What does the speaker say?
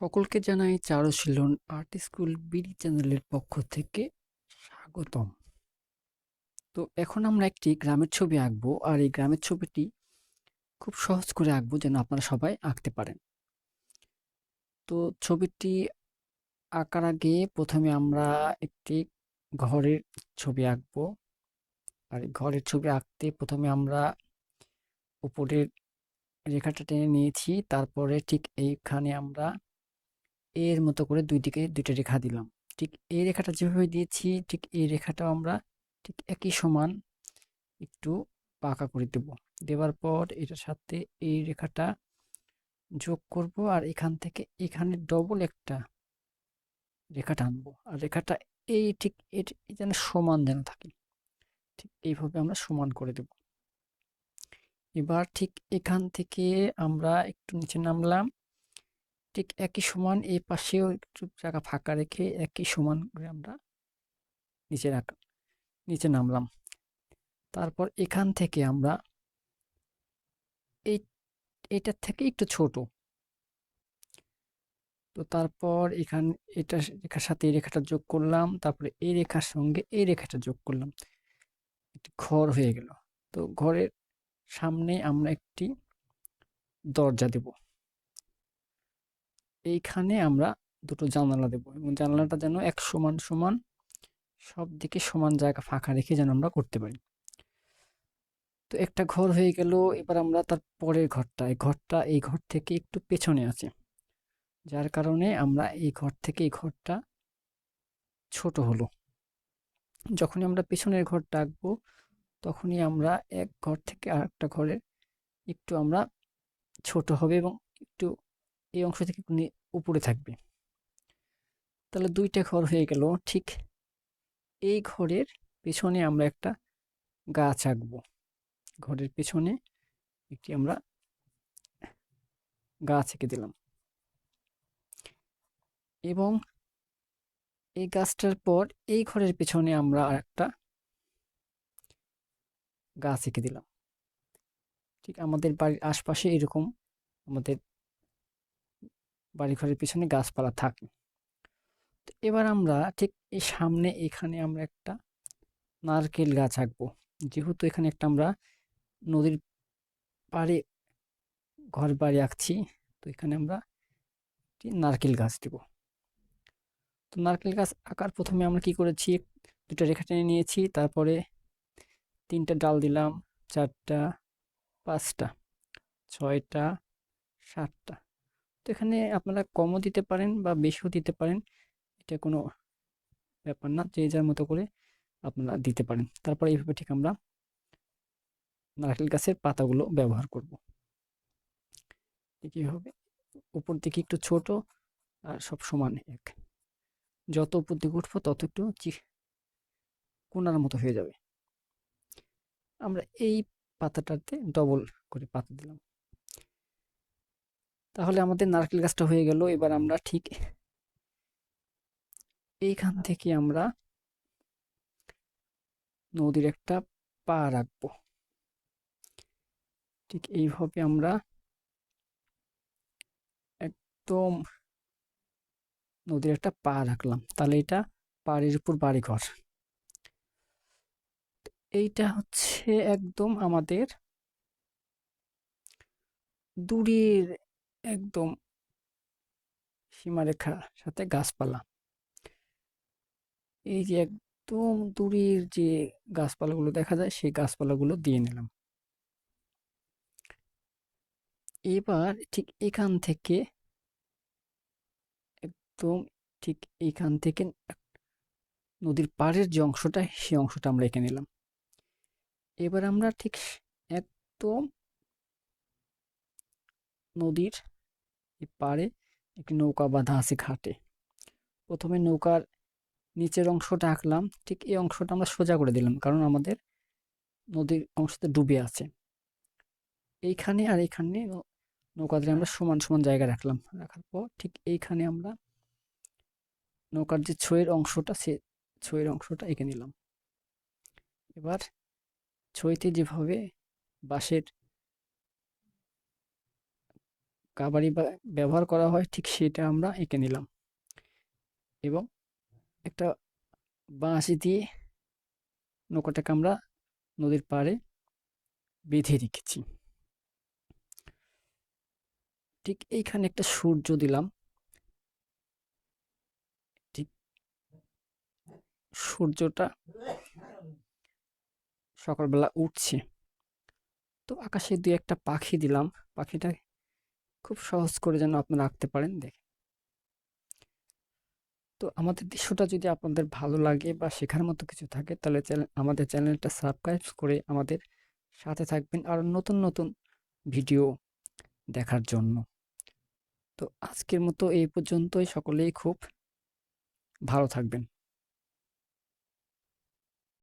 সকলকে জানাই চারুশীলন art school BD চ্যানেলের পক্ষ থেকে স্বাগতম। তো এখন আমরা একটি গ্রামের ছবি আঁকবো আর এই গ্রামের ছবিটি খুব সহজ করে আঁকবো যেন আপনারা সবাই আঁকতে পারেন। তো ছবিটি আঁকার আগে প্রথমে আমরা একটি ঘরের ছবি আঁকবো। আর ঘরের ছবি আঁকতে প্রথমে আমরা উপরের রেখাটা টেনে নিয়েছি, তারপরে ঠিক এইখানে আমরা এর মতো করে দুই দিকে দুইটা রেখা দিলাম। ঠিক এই রেখাটা যেভাবে দিয়েছি, ঠিক এই রেখাটাও আমরা ঠিক একই সমান একটু পাকা করে দেব। দেওয়ার পর এটার সাথে এই রেখাটা যোগ করব আর এখান থেকে এখানে ডবল একটা রেখা টানবো। আর রেখাটা এই ঠিক যেন সমান যেন থাকে, ঠিক এইভাবে আমরা সমান করে দেব। এবার ঠিক এখান থেকে আমরা একটু নিচে নামলাম। ঠিক একই সমান এই পাশেও একটু জায়গা ফাঁকা রেখে একই সমান করে আমরা নিচে রাখ, নিচে নামলাম। তারপর এখান থেকে আমরা এই এটার থেকে একটু ছোট। তো তারপর এখান, এটা রেখার সাথে এই রেখাটা যোগ করলাম, তারপরে এই রেখার সঙ্গে এই রেখাটা যোগ করলাম। একটি ঘর হয়ে গেল। তো ঘরের সামনে আমরা একটি দরজা দেব। এইখানে আমরা দুটো জানালা দেবো এবং জানালাটা যেন এক সমান সমান সব দিকে সমান জায়গা ফাঁকা রেখে যেন আমরা করতে পারি। তো একটা ঘর হয়ে গেল, এবার আমরা তার পরের ঘরটা, এই ঘরটা, এই ঘর থেকে একটু পেছনে আছে। যার কারণে আমরা এই ঘর থেকে এই ঘরটা ছোট হলো। যখনই আমরা পেছনের ঘরটা আঁকবো তখনই আমরা এক ঘর থেকে আর একটা ঘরে একটু আমরা ছোট হবে এবং একটু এই অংশ থেকে উপরে থাকবে। তাহলে দুইটা ঘর হয়ে গেল। ঠিক এই ঘরের পেছনে আমরা একটা গাছ আঁকবো। ঘরের পেছনে একটি আমরা গাছ এঁকে দিলাম। এবং এই গাছটার পর এই ঘরের পেছনে আমরা আর একটা গাছ এঁকে দিলাম। ঠিক আমাদের বাড়ির আশপাশে এরকম আমাদের বাড়ি ঘরের পিছনে গাছপালা থাকে। তো এবার আমরা ঠিক এই সামনে এখানে আমরা একটা নারকেল গাছ আঁকবো। যেহেতু এখানে একটা আমরা নদীর পাড়ে ঘর বাড়ি আঁকছি, তো এখানে আমরা একটি নারকেল গাছ দেব। তো নারকেল গাছ আঁকার প্রথমে আমরা কি করেছি? দুটো রেখা টেনে নিয়েছি, তারপরে তিনটা ডাল দিলাম, চারটা, পাঁচটা, ছয়টা, সাতটা। এখানে আপনারা কমও দিতে পারেন বা বেশিও দিতে পারেন। এটা কোনো ব্যাপার না, যে যার মতো করে আপনারা দিতে পারেন। তারপরে এইভাবে ঠিক আমরা নারকেল গাছের পাতাগুলো ব্যবহার করব। ঠিক এইভাবে উপর দিকে একটু ছোট আর সব সমান এক। যত উপর দিকে উঠবো তত একটু কোনার মতো হয়ে যাবে। আমরা এই পাতাটাতে ডবল করে পাতা দিলাম। তাহলে আমাদের নারকেল গাছটা হয়ে গেল, এবার আমরা ঠিক এইখান থেকে আমরা নদীর একটা পা রাখব। ঠিক এইভাবে আমরা একদম নদীর একটা পা রাখলাম। তাহলে এটা পাড়ের উপর বাড়ি ঘর এইটা হচ্ছে একদম আমাদের দূরের একদম সীমারেখার সাথে গাছপালা। এই যে একদম দূরের যে গাছপালাগুলো দেখা যায়, সেই গাছপালাগুলো দিয়ে নিলাম। এবার ঠিক এখান থেকে একদম ঠিক এখান থেকে নদীর পাড়ের যে অংশটা সেই অংশটা আমরা এঁকে নিলাম। এবার আমরা ঠিক একদম নদীর পাড়ে একটি নৌকা বাঁধা আছে ঘাটে। প্রথমে নৌকার নিচের অংশটা আঁকলাম, ঠিক এই অংশটা আমরা সোজা করে দিলাম কারণ আমাদের নদীর অংশতে ডুবে আছে। এইখানে আর এইখানে নৌকাতে আমরা সমান সমান জায়গা রাখলাম। রাখার পর ঠিক এইখানে আমরা নৌকার যে ছয়ের অংশটা, সে ছয়ের অংশটা এঁকে নিলাম। এবার ছইতে যেভাবে বাঁশের কাবাডি ব্যবহার করা হয়, ঠিক সেটা আমরা এঁকে নিলাম। এবং একটা বাঁশি দিয়ে নৌকাটাকে আমরা নদীর পাড়ে বেঁধে রেখেছি। ঠিক এইখানে একটা সূর্য দিলাম। ঠিক সূর্যটা সকালবেলা উঠছে। তো আকাশে দুই একটা পাখি দিলাম। পাখিটা খুব সহজ করে যেন আপনারা আঁকতে পারেন দেখেন তো আমাদের দৃশ্যটা যদি আপনাদের ভালো লাগে বা শেখার মতো কিছু থাকে, তাহলে আমাদের চ্যানেলটা সাবস্ক্রাইব করে আমাদের সাথে থাকবেন আর নতুন নতুন ভিডিও দেখার জন্য। তো আজকের মতো এই পর্যন্তই। সকলেই খুব ভালো থাকবেন।